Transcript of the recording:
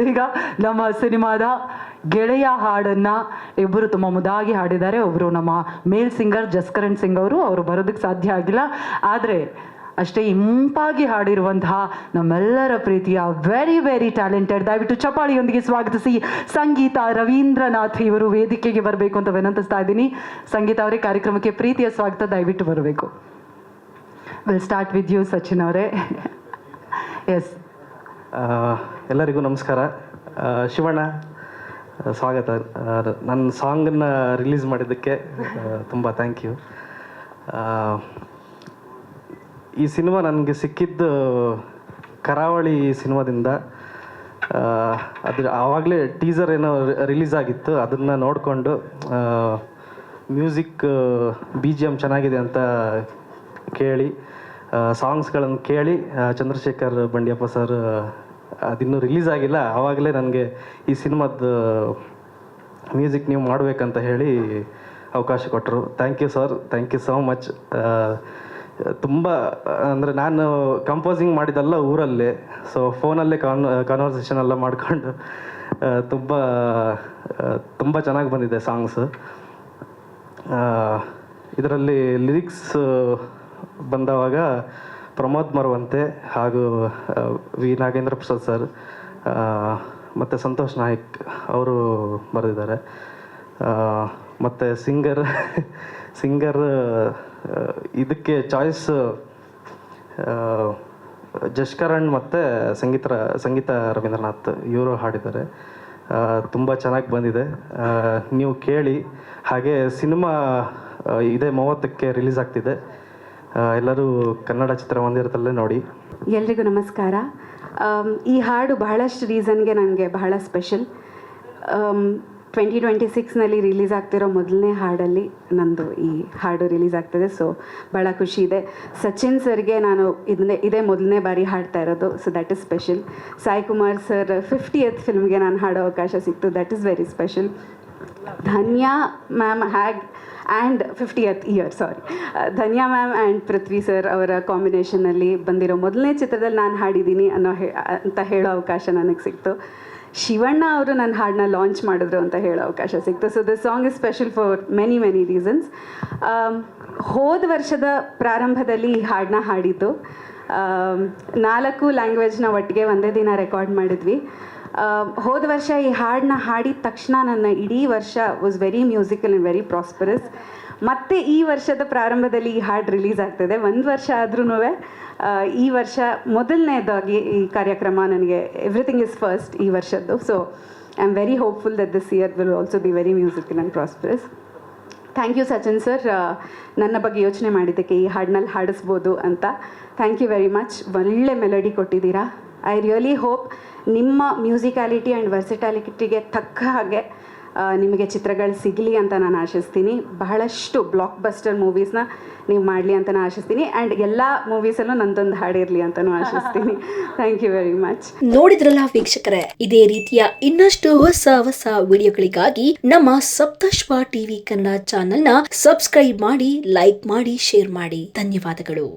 ಇದೀಗ ನಮ್ಮ ಸಿನಿಮಾದ ಗೆಳೆಯ ಹಾಡನ್ನ ಇಬ್ಬರು ತುಂಬ ಮುದಾಗಿ ಹಾಡಿದ್ದಾರೆ. ಒಬ್ಬರು ನಮ್ಮ ಮೇಲ್ ಸಿಂಗರ್ ಜಸ್ಕರಣ್ ಸಿಂಗ್ ಅವರು ಅವರು ಬರೋದಕ್ಕೆ ಸಾಧ್ಯ ಆಗಿಲ್ಲ. ಆದರೆ ಅಷ್ಟೇ ಇಂಪಾಗಿ ಹಾಡಿರುವಂತಹ ನಮ್ಮೆಲ್ಲರ ಪ್ರೀತಿಯ ವೆರಿ ವೆರಿ ಟ್ಯಾಲೆಂಟೆಡ್ ದಯವಿಟ್ಟು ಚಪಾಳಿಯೊಂದಿಗೆ ಸ್ವಾಗತಿಸಿ ಸಂಗೀತ ರವೀಂದ್ರನಾಥ್ ಇವರು ವೇದಿಕೆಗೆ ಬರಬೇಕು ಅಂತ ವಿನಂತಿಸ್ತಾ ಇದ್ದೀನಿ. ಸಂಗೀತ ಅವರೇ ಕಾರ್ಯಕ್ರಮಕ್ಕೆ ಪ್ರೀತಿಯ ಸ್ವಾಗತ, ದಯವಿಟ್ಟು ಬರಬೇಕು. Will start with you Sachin ಅವರೇ. ಎಸ್ ಎಲ್ಲರಿಗೂ ನಮಸ್ಕಾರ. ಶಿವಣ್ಣ ಸ್ವಾಗತ. ನನ್ನ ಸಾಂಗನ್ನು ರಿಲೀಸ್ ಮಾಡಿದ್ದಕ್ಕೆ ತುಂಬ ಥ್ಯಾಂಕ್ ಯು ಈ ಸಿನಿಮಾ ನನಗೆ ಸಿಕ್ಕಿದ್ದು ಕರಾವಳಿ ಸಿನಿಮಾದಿಂದ. ಅದು ಅದ್ರ ಆವಾಗಲೇ ಟೀಸರ್ ಏನೋ ರಿಲೀಸ್ ಆಗಿತ್ತು. ಅದನ್ನು ನೋಡಿಕೊಂಡು ಮ್ಯೂಸಿಕ್ ಬಿ ಜಿ ಎಂ ಚೆನ್ನಾಗಿದೆ ಅಂತ ಕೇಳಿ ಸಾಂಗ್ಸ್ಗಳನ್ನು ಕೇಳಿ ಚಂದ್ರಶೇಖರ್ ಬಂಡಿಯಪ್ಪ ಸರ್ ಅದಿನ್ನೂ ರಿಲೀಸ್ ಆಗಿಲ್ಲ. ಆವಾಗಲೇ ನನಗೆ ಈ ಸಿನಿಮಾದ ಮ್ಯೂಸಿಕ್ ನೀವು ಮಾಡಬೇಕಂತ ಹೇಳಿ ಅವಕಾಶ ಕೊಟ್ಟರು thank you sir thank you so much ತುಂಬ, ಅಂದರೆ ನಾನು ಕಂಪೋಸಿಂಗ್ ಮಾಡಿದ್ದಲ್ಲ ಊರಲ್ಲೇ. ಸೊ ಫೋನಲ್ಲೇ ಕಾನ್ ಕಾನ್ವರ್ಸೇಷನ್ ಎಲ್ಲ ಮಾಡಿಕೊಂಡು ತುಂಬ ತುಂಬ ಚೆನ್ನಾಗಿ ಬಂದಿದೆ ಸಾಂಗ್ಸ್ ಇದರಲ್ಲಿ ಲಿರಿಕ್ಸ್ ಬಂದವಾಗ ಪ್ರಮೋದ್ ಮರವಂತೆ ಹಾಗೂ ವಿ ನಾಗೇಂದ್ರ ಪ್ರಸಾದ್ ಸರ್ ಮತ್ತು ಸಂತೋಷ್ ನಾಯಕ್ ಅವರು ಬರೆದಿದ್ದಾರೆ. ಮತ್ತು ಸಿಂಗರ್ ಸಿಂಗರ್ ಇದಕ್ಕೆ ಚಾಯ್ಸ್ ಜಶ್ಕರಣ್ ಮತ್ತು ಸಂಗೀತ ಸಂಗೀತ ರವೀಂದ್ರನಾಥ್ ಇವರು ಹಾಡಿದ್ದಾರೆ. ತುಂಬ ಚೆನ್ನಾಗಿ ಬಂದಿದೆ. ನೀವು ಕೇಳಿ, ಹಾಗೆ ಸಿನಿಮಾ ಇದೇ ಮೂವತ್ತಕ್ಕೆ ರಿಲೀಸ್ ಆಗ್ತಿದೆ. ಎಲ್ಲರೂ ಕನ್ನಡ ಚಿತ್ರಮಂದಿರದಲ್ಲೇ ನೋಡಿ. ಎಲ್ರಿಗೂ ನಮಸ್ಕಾರ. ಈ ಹಾಡು ಬಹಳಷ್ಟು ರೀಸನ್ಗೆ ನನಗೆ ಬಹಳ ಸ್ಪೆಷಲ್. ಟ್ವೆಂಟಿ ಟ್ವೆಂಟಿ ಸಿಕ್ಸ್ನಲ್ಲಿ ರಿಲೀಸ್ ಆಗ್ತಿರೋ ಮೊದಲನೇ ಹಾಡಲ್ಲಿ ನಂದು ಈ ಹಾಡು ರಿಲೀಸ್ ಆಗ್ತಿದೆ, ಸೊ ಭಾಳ ಖುಷಿ ಇದೆ. ಸಚಿನ್ ಸರ್ಗೆ ನಾನು ಇದನ್ನೇ, ಇದೇ ಮೊದಲನೇ ಬಾರಿ ಹಾಡ್ತಾ ಇರೋದು, so that is special Sai Kumar sir fiftieth ಫಿಲ್ಮ್ಗೆ ನಾನು ಹಾಡೋ ಅವಕಾಶ ಸಿಕ್ತು that is very special Dhanya ma'am ಹ್ಯಾಗ್ and fiftieth year, sorry. Dhanya ma'am and Prithvi sir ಅವರ ಕಾಂಬಿನೇಷನಲ್ಲಿ ಬಂದಿರೋ ಮೊದಲನೇ ಚಿತ್ರದಲ್ಲಿ ನಾನು ಹಾಡಿದ್ದೀನಿ ಅನ್ನೋ ಅಂತ ಹೇಳೋ ಅವಕಾಶ ನನಗೆ ಸಿಕ್ತು. ಶಿವಣ್ಣ ಅವರು ನನ್ನ ಹಾಡನ್ನ ಲಾಂಚ್ ಮಾಡಿದ್ರು ಅಂತ ಹೇಳೋ ಅವಕಾಶ ಸಿಕ್ತು. So this song is special for many many reasons ಹೋದ ವರ್ಷದ ಪ್ರಾರಂಭದಲ್ಲಿ ಈ ಹಾಡನ್ನ ಹಾಡಿದ್ದು. ನಾಲ್ಕು ಲ್ಯಾಂಗ್ವೇಜ್ನ ಒಟ್ಟಿಗೆ ಒಂದೇ ದಿನ ರೆಕಾರ್ಡ್ ಮಾಡಿದ್ವಿ. ಹೋದ ವರ್ಷ ಈ ಹಾಡನ್ನ ಹಾಡಿದ ತಕ್ಷಣ ನನ್ನ ಇಡೀ ವರ್ಷ was very musical and very prosperous ಮತ್ತೆ ಈ ವರ್ಷದ ಪ್ರಾರಂಭದಲ್ಲಿ ಈ ಹಾಡು ರಿಲೀಸ್ ಆಗ್ತದೆ. ಒಂದು ವರ್ಷ ಆದ್ರೂ ಈ ವರ್ಷ ಮೊದಲನೇದಾಗಿ ಈ ಕಾರ್ಯಕ್ರಮ ನನಗೆ ಎವ್ರಿಥಿಂಗ್ ಇಸ್ ಫಸ್ಟ್ ಈ ವರ್ಷದ್ದು. So I am very hopeful that this year will also be very musical and prosperous thank you Sachin sir ನನ್ನ ಬಗ್ಗೆ ಯೋಚನೆ ಮಾಡಿದ್ದಕ್ಕೆ ಈ ಹಾಡಿನಲ್ಲಿ ಹಾಡಿಸ್ಬೋದು ಅಂತ. ಥ್ಯಾಂಕ್ ಯು ವೆರಿ ಮಚ್ ಒಳ್ಳೆ ಮೆಲಡಿ ಕೊಟ್ಟಿದ್ದೀರಾ. ಐ ರಿಯಲಿ ಹೋಪ್ ನಿಮ್ಮ ಮ್ಯೂಸಿಕ್ಯಾಲಿಟಿ ಆ್ಯಂಡ್ ವರ್ಸಿಟ್ಯಾಲಿಟಿಗೆ ತಕ್ಕ ಹಾಗೆ ನಿಮಗೆ ಚಿತ್ರಗಳು ಸಿಗಲಿ ಅಂತ ನಾನು ಆಶಿಸ್ತೀನಿ. ಬಹಳಷ್ಟು ಬ್ಲಾಕ್ ಬಸ್ಟರ್ ಮೂವೀಸ್ನ ನೀವು ಮಾಡಲಿ ಅಂತ ನಾನು ಆಶಿಸ್ತೀನಿ. ಆ್ಯಂಡ್ ಎಲ್ಲ ಮೂವೀಸಲ್ಲೂ ನಂದೊಂದು ಹಾಡಿರಲಿ ಅಂತಲೂ ಆಶಿಸ್ತೀನಿ. ಥ್ಯಾಂಕ್ ಯು ವೆರಿ ಮಚ್ ನೋಡಿದ್ರಲ್ಲ ವೀಕ್ಷಕರೇ ಇದೇ ರೀತಿಯ ಇನ್ನಷ್ಟು ಹೊಸ ಹೊಸ ವಿಡಿಯೋಗಳಿಗಾಗಿ ನಮ್ಮ ಸಪ್ತಶ್ವ ಟಿವಿ ಕನ್ನಡ ಚಾನೆಲ್ನ ಸಬ್ಸ್ಕ್ರೈಬ್ ಮಾಡಿ ಲೈಕ್ ಮಾಡಿ ಶೇರ್ ಮಾಡಿ. ಧನ್ಯವಾದಗಳು.